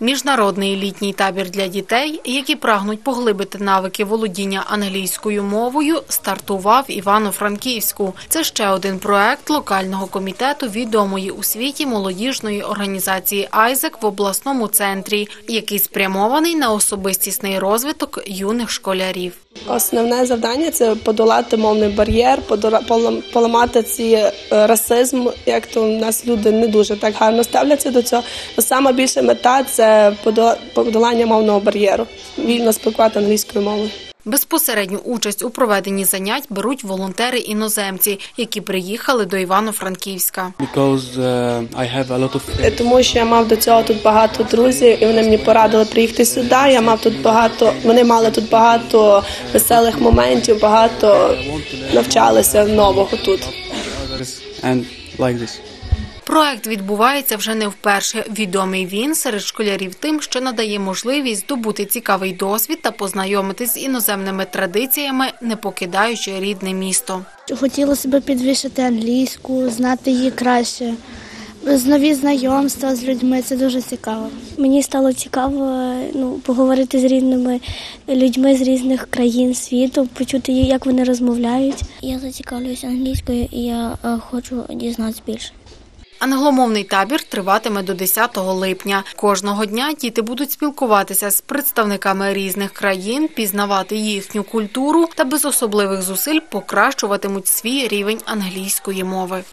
Міжнародний літній табір для дітей, які прагнуть поглибити навики володіння англійською мовою, стартував Івано-Франківську. Це ще один проект локального комітету відомої у світі молодіжної організації Айзек в обласному центрі, який спрямований на особистісний розвиток юних школярів. Основне завдання це подолати мовний бар'єр, поламати ці е, расизм. Як то у нас люди не дуже так гарно ставляться до цього. Саме більша мета це подо- подолання мовного бар'єру, вільно спілкувати англійською мовою. Безпосередню участь у проведенні занять беруть волонтери-іноземці, які приїхали до Івано-Франківська. of Е, Тому що я мав до цього тут багато друзів, і вони мені порадили приїхати сюди. Я мав тут багато, вони мали тут багато веселих моментів, багато навчалися нового тут. Проект відбувається вже не вперше. Відомий він серед школярів тим, що надає можливість здобути цікавий досвід та познайомитись з іноземними традиціями, не покидаючи рідне місто. Хотілося б підвищити англійську, знати її краще. З нові знайомства з людьми це дуже цікаво. Мені стало цікаво ну, поговорити з різними людьми з різних країн світу, почути, як вони розмовляють. Я зацікавлююся англійською і я е, хочу дізнатися більше. Англомовний табір триватиме до 10 липня. Кожного дня діти будуть спілкуватися з представниками різних країн, пізнавати їхню культуру та без особливих зусиль покращуватимуть свій рівень англійської мови.